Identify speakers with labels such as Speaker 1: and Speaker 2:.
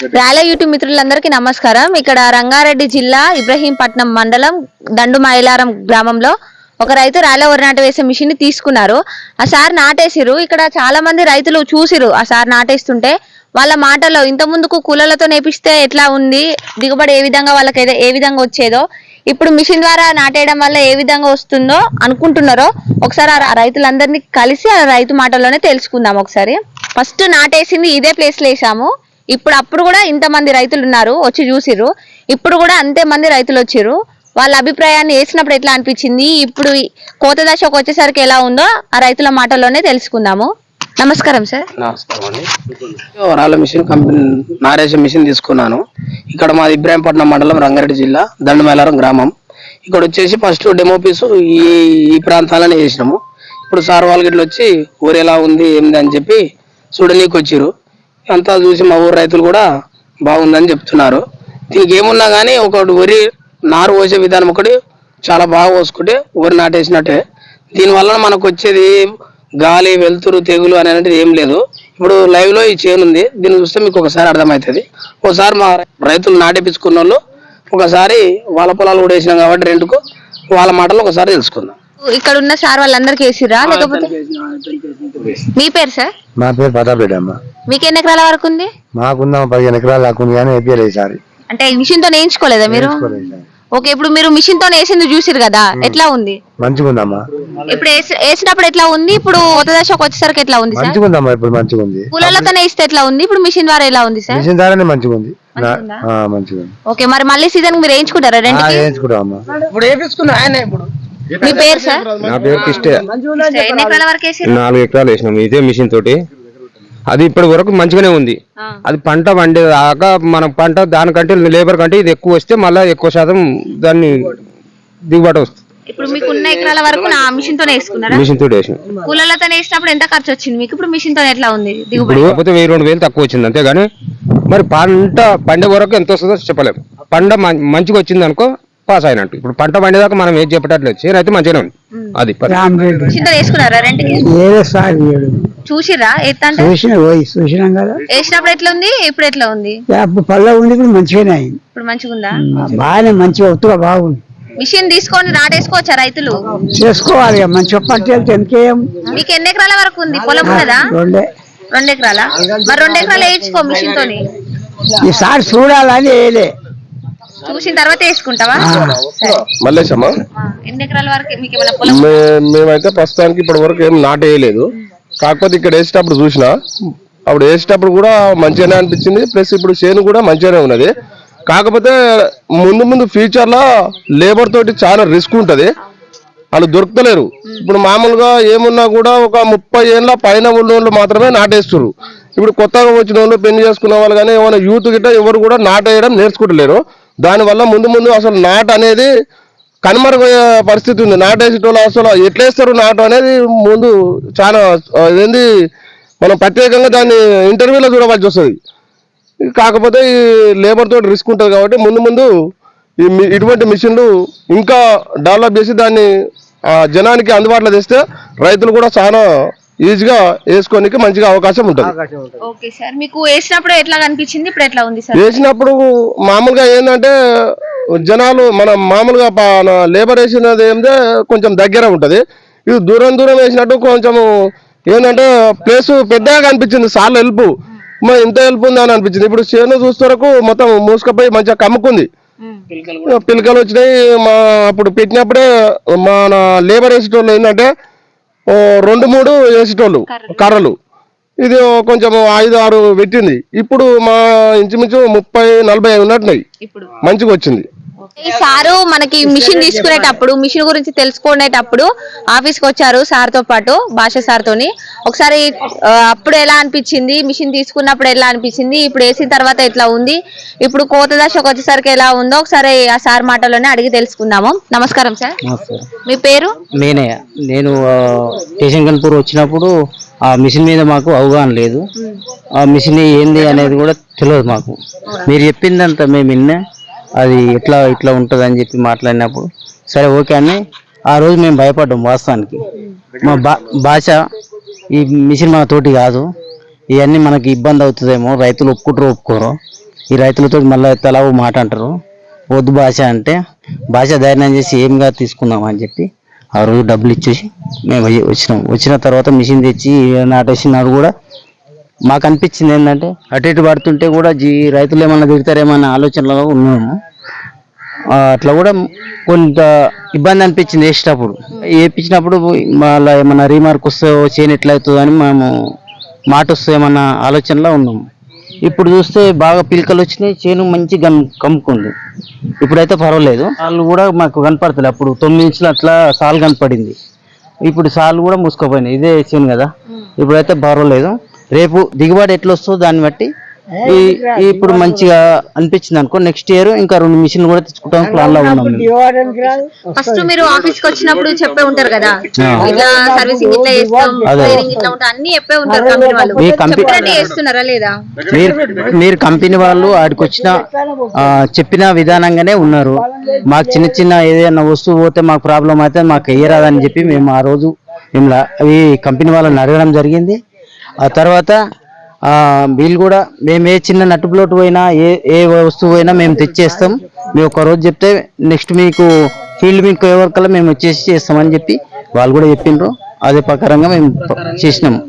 Speaker 1: Rally YouTube మిత్రులందరికీ నమస్కారం. ఇక్కడ రంగారెడ్డి జిల్లా ఇబ్రహీంపట్నం మండలం దండు మైలారం గ్రామంలో ఒక రైతు రాళ్ళ వరి నాటు వేసే మిషన్ని తీసుకున్నారు. ఆ సార్ నాటేసిరు ఇక్కడ చాలా మంది రైతులు చూసిరు ఆ సార్ నాటేస్తుంటే. వాళ్ళ మాటల్లో ఇంత ముందుకు కూలలతో నేపిస్తే ఎట్లా ఉంది? దిగుబడి ఏ విధంగా వాళ్ళకి ఏ విధంగా వచ్చేదో? ఇప్పుడు మిషన్ ద్వారా నాటేయడం వల్ల ఏ విధంగా వస్తుందో అనుకుంటున్నారో ఒకసారి ఆ రైతులందరినీ కలిసి ఆ రైతు మాటల్లోనే తెలుసుకుందాం ఒకసారి. ఫస్ట్ నాటేసింది ఇదే ప్లేస్లో వేసాము. ఇప్పుడు అప్పుడు కూడా ఇంతమంది రైతులు ఉన్నారు వచ్చి చూసిర్రు. ఇప్పుడు కూడా అంతే మంది రైతులు వచ్చిర్రు. వాళ్ళ అభిప్రాయాన్ని వేసినప్పుడు ఎట్లా అనిపించింది? ఇప్పుడు కోత దశకు వచ్చేసరికి ఎలా ఉందో ఆ రైతుల మాటల్లోనే తెలుసుకుందాము. నమస్కారం సార్.
Speaker 2: నమస్కారం అండి. మిషన్ కంపెనీ నారేజ మిషన్ తీసుకున్నాను. ఇక్కడ మాది ఇబ్రాహీంపట్నం మండలం రంగారెడ్డి జిల్లా దండమేలారం గ్రామం. ఇక్కడ వచ్చేసి ఫస్ట్ డెమో పీసు ఈ ఈ ప్రాంతాలనే చేసినాము. ఇప్పుడు సార్ వాళ్ళు ఇట్లా వచ్చి ఊరు ఎలా ఉంది ఏంది అని చెప్పి చూడనీకి వచ్చిర్రు అంతా చూసి మా ఊరు రైతులు కూడా బాగుందని చెప్తున్నారు. దీనికి ఏమున్నా కానీ ఒకటి వరి నారు పోసే విధానం ఒకటి చాలా బాగా పోసుకుంటే వరి నాటేసినట్టే. దీనివల్ల మనకు వచ్చేది గాలి వెలుతురు తెగులు అనేది ఏం లేదు. ఇప్పుడు లైవ్లో ఈ చేను ఉంది. దీన్ని చూస్తే మీకు ఒకసారి అర్థమవుతుంది. ఒకసారి మా రైతులు నాటిపించుకున్న వాళ్ళు ఒకసారి వాళ్ళ పొలాలు కూడా వేసినాం కాబట్టి రెండుకు వాళ్ళ మాటలు ఒకసారి తెలుసుకుందాం.
Speaker 1: ఇక్కడ ఉన్న సార్ వాళ్ళందరికీ వేసిర్రా? లేకపోతే మీ పేరు సార్?
Speaker 3: మా పేరు ప్రతాపరెడ్డి అమ్మ.
Speaker 1: మీకు ఎన్ని ఎకరాల వరకు ఉంది?
Speaker 3: మాకుందాం పదిహేను ఎకరాలు లాక్కుంది కానీ ఏపీఎల్ ఈసారి.
Speaker 1: అంటే మిషన్తో నేయించుకోలేదా మీరు. ఓకే ఇప్పుడు మీరు మిషన్తో వేసింది చూసిరు కదా ఎట్లా ఉంది?
Speaker 3: మంచిగా ఉందమ్మా
Speaker 1: ఇప్పుడు వేసి- వేసినప్పుడు ఎట్లా ఉంది? ఇప్పుడు కొత్త దశకు వచ్చేసరికి ఎట్లా ఉంది సార్?
Speaker 3: మంచిగా ఉందమ్మా ఇప్పుడు మంచిగా ఉంది
Speaker 1: కూలలతోనే ఇస్తే ఎట్లా ఉంది? ఇప్పుడు మిషన్ ద్వారా ఎలా ఉంది సార్?
Speaker 3: మిషన్ ద్వారానే మంచిగా ఉంది నా-
Speaker 1: మంచిగుందా?
Speaker 3: ఆ, మంచిగా ఉంది
Speaker 1: ఓకే మరి మళ్ళీ సీజన్ మీరు వేయించుకుంటారా
Speaker 3: వేయించుకుంటాం అమ్మా
Speaker 2: ఇప్పుడు వేపించుకున్నా ఆయన ఇప్పుడు.
Speaker 1: మీ పేరు సార్?
Speaker 4: నా పేరు కిష్టే.
Speaker 1: ఎన్ని ఎకరాల? వరకు వేసిర్రు?
Speaker 4: నాలుగు ఎకరాలు వేసినాం. ఇదే మిషన్ తోటి. అది ఇప్పటి వరకు మంచిగానే ఉంది. అది పంట పండే దాకా మన పంట దానికంటే లేబర్ కంటే ఇది ఎక్కువ వస్తే మళ్ళీ ఎక్కువ శాతం దాన్ని దిగుబాటు వస్తుంది.
Speaker 1: ఇప్పుడు మీకు ఉన్న ఎకరాల వరకు నా మిషన్ తోనే వేసుకున్నారా?
Speaker 4: మిషన్ తోటి వేసినాం.
Speaker 1: కూలలతో వేసినప్పుడు ఎంత ఖర్చు వచ్చింది మీకు? ఇప్పుడు మిషన్తో ఎట్లా ఉంది దిగుబడి?
Speaker 4: ఇప్పుడు కాకపోతే వెయ్యి రెండు వేలు తక్కువ వచ్చింది అంతేగాని మరి పంట పండే వరకు ఎంత వస్తుందో చెప్పలేము పంట మంచిగా వచ్చింది అనుకో పాస్ అయినట్టు. ఇప్పుడు పంట పండేదాకా మనం ఏం చెప్పేటట్లు చేను అయితే మంచిగానే ఉంది. అది
Speaker 1: వేసుకున్నారా చూసిరా ఎత్త అంటే?
Speaker 5: చూసిన పోయి చూసినాం కదా.
Speaker 1: వేసినప్పుడు ఎట్లా ఉంది? ఇప్పుడు ఎట్లా ఉంది
Speaker 5: అప్పుడు పళ్ళ మంచిగానే అయింది.
Speaker 1: ఇప్పుడు మంచిగా ఉందా?
Speaker 5: బాగానే మంచిగా ఒత్తుగా బాగుంది.
Speaker 1: మిషన్ తీసుకొని నాటేసుకోవచ్చా రైతులు?
Speaker 5: చేసుకోవాలి మంచిగా ఎంకేం
Speaker 1: మీకు ఎన్ని ఎకరాల వరకు ఉంది? పొలం ఉన్నదా?
Speaker 5: రెండే.
Speaker 1: రెండు ఎకరాల? మరి రెండు ఎకరాలు వేయించుకో మిషన్ తోని
Speaker 5: ఈసారి చూడాలని వేయలే.
Speaker 1: చూసిన తర్వాత వేసుకుంటావా?
Speaker 6: మల్లేశమ్మ.
Speaker 1: ఎన్ని ఎకరాల వరకు మీకు ఏమైనా పొలం
Speaker 6: మే- మేమైతే ప్రస్తుతానికి ఇప్పటి వరకు ఏం నాటేయలేదు. కాకపోతే ఇక్కడ వేసేటప్పుడు చూసిన అప్పుడు వేసేటప్పుడు కూడా మంచిగానే అనిపించింది. ప్లస్ ఇప్పుడు చేను కూడా మంచిగానే ఉన్నది. కాకపోతే ముందు ముందు ఫ్యూచర్లో లేబర్ తోటి చాలా రిస్క్ ఉంటది. వాళ్ళు దొరుకుతలేరు. ఇప్పుడు మామూలుగా ఏమున్నా కూడా ఒక ముప్పై ఏళ్ళ పైన ఉన్న వాళ్ళు మాత్రమే నాటేస్తున్నారు ఇప్పుడు కొత్తగా వచ్చిన వాళ్ళు పెళ్ళి చేసుకున్న వాళ్ళు కానీ ఏమైనా యూత్ గిట్ట ఎవరు కూడా నాటేయడం నేర్చుకుంటలేరు. దానివల్ల ముందు ముందు అసలు నాటు అనేది కనుమరుగయ్యే పరిస్థితి ఉంది. నాటేసేటోళ్ళు అసలు ఎట్లేస్తారు నాటు అనేది ముందు చాలా ఏంది ఇదేంది మనం ప్రత్యేకంగా దాన్ని ఇంటర్వ్యూలో చూడవలసి వస్తుంది. కాకపోతే ఈ లేబర్ తోటి రిస్క్ ఉంటుంది కాబట్టి ముందు ముందు ఈ ఇటువంటి మిషన్లు ఇంకా డెవలప్ చేసి దాన్ని జనానికి అందుబాటులో తెస్తే రైతులు కూడా చాలా ఈజీగా వేసుకోనికి మంచిగా అవకాశం ఉంటుంది.
Speaker 1: ఓకే సార్ మీకు వేసినప్పుడు ఎట్లా కనిపించింది? ఇప్పుడు ఎట్లా ఉంది సార్?
Speaker 6: వేసినప్పుడు మామూలుగా ఏంటంటే జనాలు మన మామూలుగా లేబర్ వేసినది ఏంటంటే కొంచెం దగ్గర ఉంటది. ఇది దూరం దూరం వేసినట్టు కొంచెం ఏంటంటే ప్లేస్ పెద్దగా కనిపించింది సార్లు హెల్ప్. ఇంత హెల్ప్ ఉంది అని అనిపించింది. ఇప్పుడు చేను చూస్తే వరకు మొత్తం మూసుకపోయి మంచిగా కమ్ముకుంది. పిలకలు వచ్చినాయి మా అప్పుడు పెట్టినప్పుడే మన లేబర్ వేసేటోళ్ళు ఏంటంటే రెండు మూడు వేసేటోళ్ళు కర్రలు. ఇది కొంచెం ఐదు ఆరు పెట్టింది. ఇప్పుడు మా ఇంచుమించు ముప్పై నలభై ఉన్నట్టున్నాయి.
Speaker 1: ఇప్పుడు.
Speaker 6: మంచిగా వచ్చింది.
Speaker 1: ఈ సారు మనకి మిషన్ తీసుకునేటప్పుడు మిషన్ గురించి తెలుసుకునేటప్పుడు ఆఫీస్కి వచ్చారు సార్తో పాటు భాష సార్ తోని ఒకసారి అప్పుడు ఎలా అనిపించింది? మిషన్ తీసుకున్నప్పుడు ఎలా అనిపించింది? ఇప్పుడు వేసిన తర్వాత ఎట్లా ఉంది? ఇప్పుడు కోత దశకు వచ్చేసరికి ఎలా ఉందో ఒకసారి ఆ సార్ మాటలోనే అడిగి తెలుసుకుందాము. నమస్కారం సార్. మీ పేరు?
Speaker 2: నేనే. నేను స్టేషన్ కన్పూర్ వచ్చినప్పుడు ఆ మిషన్ మీద మాకు అవగాహన లేదు. ఆ మిషన్ ఏంది అనేది కూడా తెలియదు మాకు. మీరు చెప్పిందంతా మేము విన్నా. అది ఎట్లా ఇట్లా ఉంటుంది అని చెప్పి మాట్లాడినప్పుడు సరే ఓకే అని ఆ రోజు మేము భయపడ్డాం వాస్తవానికి. మా బా భాష ఈ మిషన్ మన తోటి కాదు. ఇవన్నీ మనకి ఇబ్బంది అవుతుందేమో రైతులు ఒప్పుకుంటారు ఒప్పుకోరు.
Speaker 7: ఈ రైతులతో మళ్ళీ తలవు మాట అంటారు. వద్దు భాష అంటే భాష ధైర్యం చేసి ఏంగా తీసుకుందాం అని చెప్పి ఆ రోజు డబ్బులు ఇచ్చేసి మేము వచ్చినాం. వచ్చిన తర్వాత మిషన్ తెచ్చి నాటేసినాడు కూడా మాకు అనిపించింది ఏంటంటే అటు ఇటు పడుతుంటే కూడా జీ రైతులు ఏమన్నా తిడతారేమో అన్న ఆలోచనలో ఉన్నాము. అట్లా కూడా కొంత ఇబ్బంది అనిపించింది వేసేటప్పుడు. వేయించినప్పుడు మళ్ళీ ఏమన్నా రీమార్క్ వస్తే చేయని ఎట్లా అవుతుంది అని మేము మాట వస్తే ఏమన్నా ఆలోచనలో ఉన్నాము ఇప్పుడు చూస్తే బాగా పిలకలు వచ్చినాయి చేను మంచి గమ్ కమ్ముకుంది. ఇప్పుడైతే పర్వాలేదు. సార్లు కూడా మాకు కనపడతలేదు అప్పుడు తొమ్మిది ఇంచులు అట్లా సాలు కనపడింది. ఇప్పుడు సార్లు కూడా మూసుకుపోయినాయి. ఇదే చేను కదా. ఇప్పుడైతే పర్వాలేదు. రేపు దిగుబడి ఎట్లా వస్తుందో దాన్ని బట్టి ఈ ఈ ఇప్పుడు మంచిగా అనిపించింది అనుకో నెక్స్ట్ ఇయర్ ఇంకా రెండు మిషన్లు కూడా తెచ్చుకుంటాం ప్లాన్లో ఉన్నాం.
Speaker 1: ఫస్ట్ మీరు ఆఫీస్కి వచ్చినప్పుడు చెప్పే ఉంటారు కదా. ఇట్లా సర్వీసింగ్ ఇట్లా చేస్తాం ఇట్లా ఉంటా అన్ని చెప్పే ఉంటారు కంపెనీ వాళ్ళు. చెప్పినట్టు చేస్తున్నారా లేదా?
Speaker 7: మీరు మీరు కంపెనీ వాళ్ళు ఆడికి వచ్చిన చెప్పిన విధానంగానే ఉన్నారు. మాకు చిన్న చిన్న ఏదైనా వస్తువు పోతే మాకు ప్రాబ్లం అయితే మాకు వేయరాదని చెప్పి మేము ఆ రోజు మేము అవి కంపెనీ వాళ్ళని అడగడం జరిగింది. ఆ తర్వాత వీళ్ళు కూడా మేము ఏ చిన్న నట్టు ప్లోట్ పోయినా ఏ ఏ వస్తువు అయినా మేము తెచ్చేస్తాం. మేము ఒక రోజు చెప్తే నెక్స్ట్ మీకు ఫీల్డ్ మీకు ఎవరికల్లా మేము వచ్చేసి చేస్తామని చెప్పి వాళ్ళు కూడా చెప్పిండ్రు అదే ప్రకారంగా మేము చేసినాము.